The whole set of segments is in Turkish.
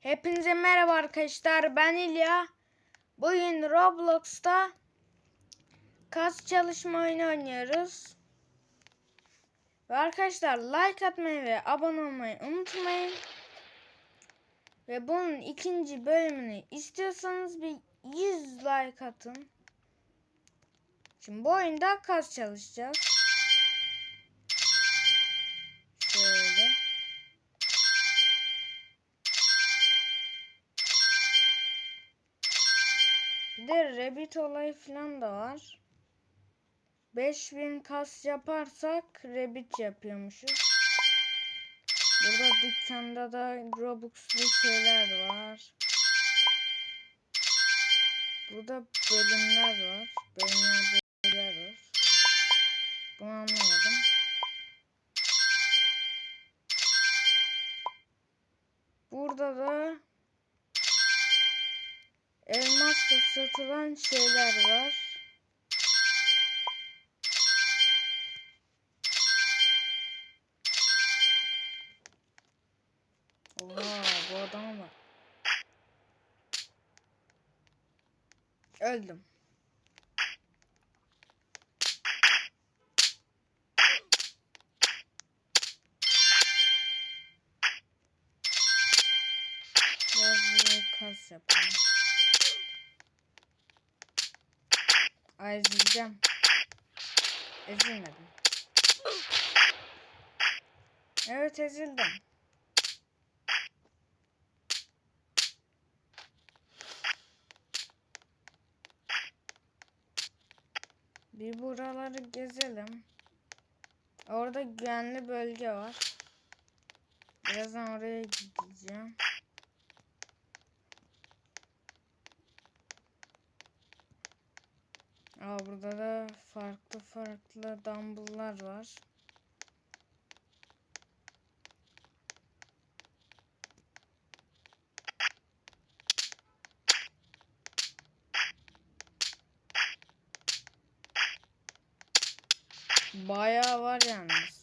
Hepinize merhaba arkadaşlar. Ben İlya. Bugün Roblox'ta kas çalışma oyunu oynuyoruz. Ve arkadaşlar like atmayı ve abone olmayı unutmayın. Ve bunun ikinci bölümünü istiyorsanız bir 100 like atın. Şimdi bu oyunda kas çalışacağız. Bir de Rabbit olayı falan da var. 5000 kas yaparsak Rabbit yapıyormuşuz. Burada dükkanda da Robux'lu şeyler var. Burada bölümler var. Bölümler bölümler var. Bunu anlamadım. Burada da satılan şeyler var. Oha bu adama bak. Öldüm. Biraz buraya kas yapalım. Ay ezileceğim. Ezilmedim. Evet ezildim. Bir buraları gezelim. Orada güvenli bölge var. Birazdan oraya gideceğim. Burada da farklı farklı dumbbell'lar var. Bayağı var yalnız.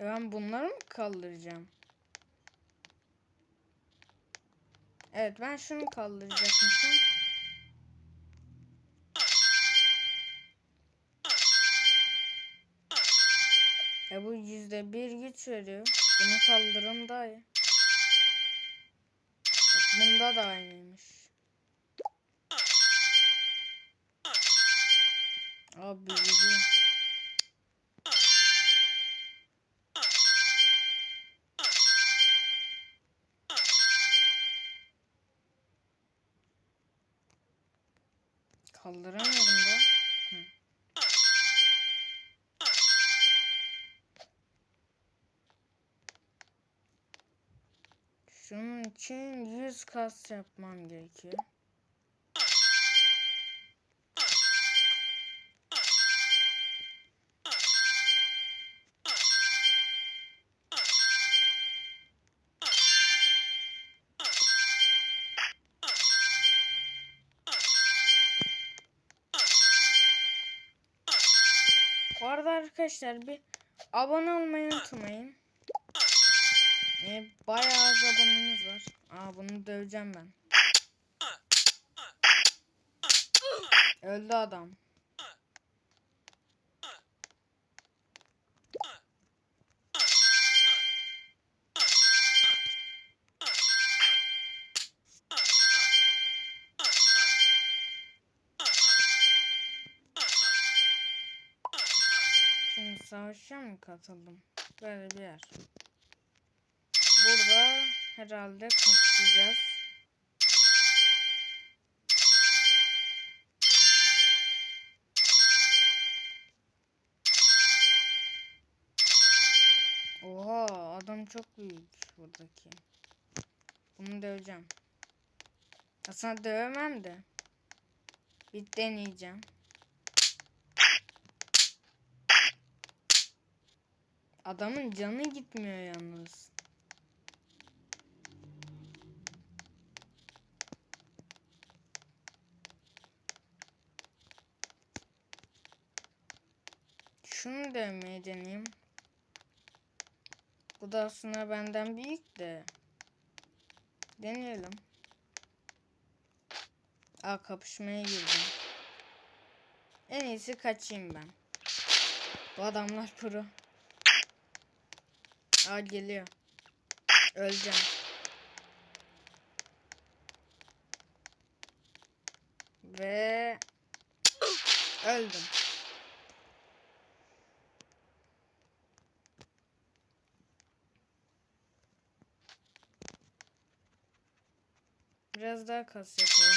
Ben bunları mı kaldıracağım? Evet ben şunu kaldıracakmışım. E bu yüzde bir güç veriyor. Bunu kaldırım daha iyi. Bak bunda da aynıymış. Abi büyüdü. Kaldıramıyorum da. Hı. Şunun için 100 kas yapmam gerekiyor. Arkadaşlar bir abone olmayı unutmayın. Ee, bayağı az abonemiz var. Aa bunu döveceğim ben. Öldü adam. Savaşa mı katıldım? Böyle bir yer. Burada herhalde kapışacağız. Oha adam çok büyük buradaki. Bunu döveceğim. Aslında dövemem de. Bir deneyeceğim. Adamın canı gitmiyor yalnız. Şunu dövmeyi deneyeyim. Bu da aslında benden büyük de. Deneyelim. Aa kapışmaya girdim. En iyisi kaçayım ben. Bu adamlar pro. Aa geliyor. Öleceğim. Ve öldüm. Biraz daha kas yapalım.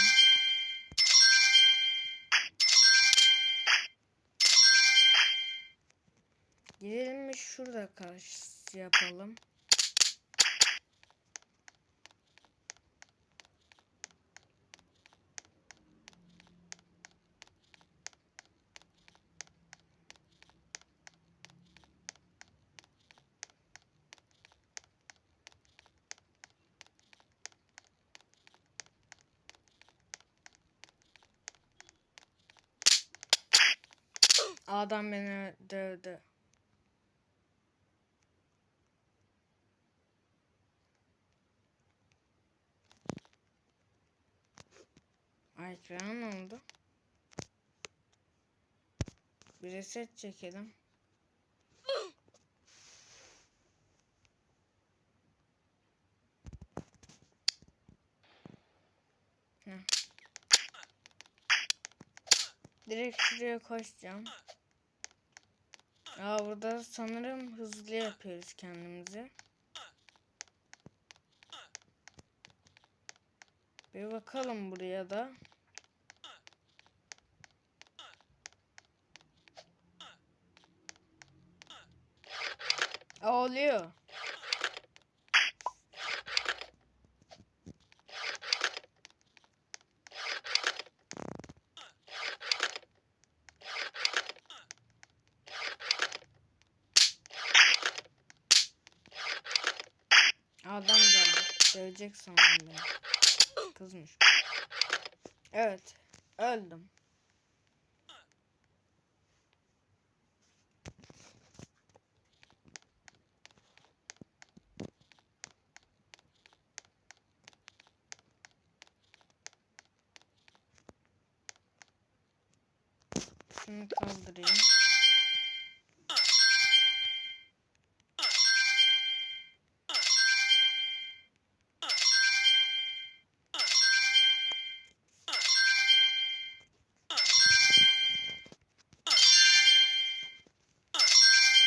Gidelim mi şurada kas yapalım. Adam beni dövdü. Ay ekran oldu? Bir reset çekelim. Direkt şuraya koşacağım. Aa burada sanırım hızlı yapıyoruz kendimizi. Bir bakalım buraya da. Aa, oluyor. Adam geldi. Dövecek sandım beni. Kızmış. Evet. Öldüm. Şunu kaldırayım.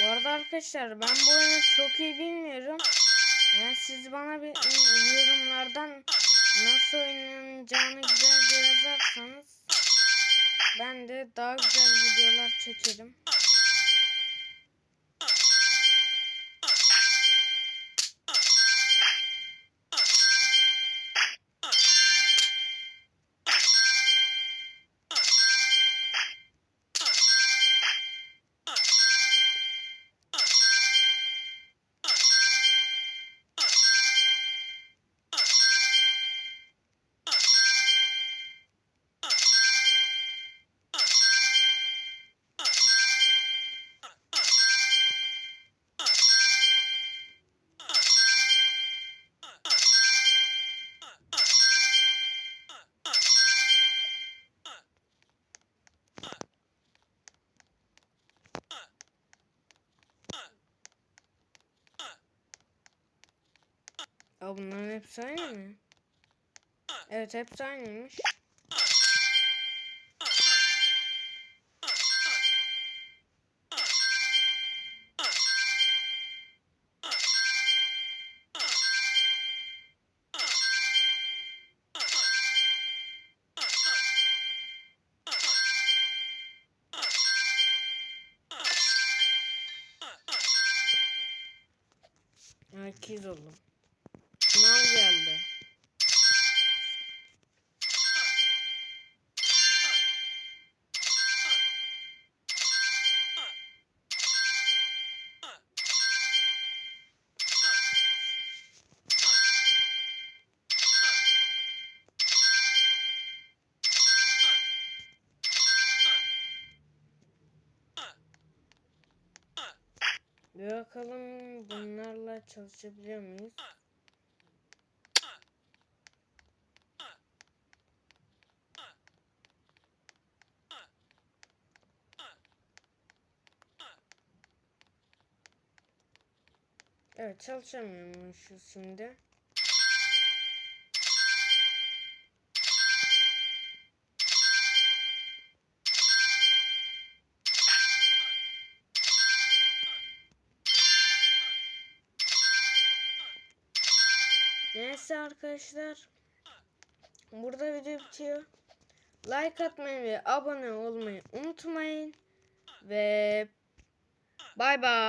Bu arada arkadaşlar ben bu oyunu çok iyi bilmiyorum. Yani siz bana bir yorumlardan nasıl oynanacağını güzelce yazarsanız ben de daha güzel videolar çekerim. Aa, bunların hepsi aynı mı? Evet hepsi aynıymış. Herkes oldum bende. Bakalım bunlarla çalışabiliyor muyuz? Evet çalışamıyormuşuz şimdi. Neyse arkadaşlar. Burada video bitiyor. Like atmayı ve abone olmayı unutmayın. Ve bay bay.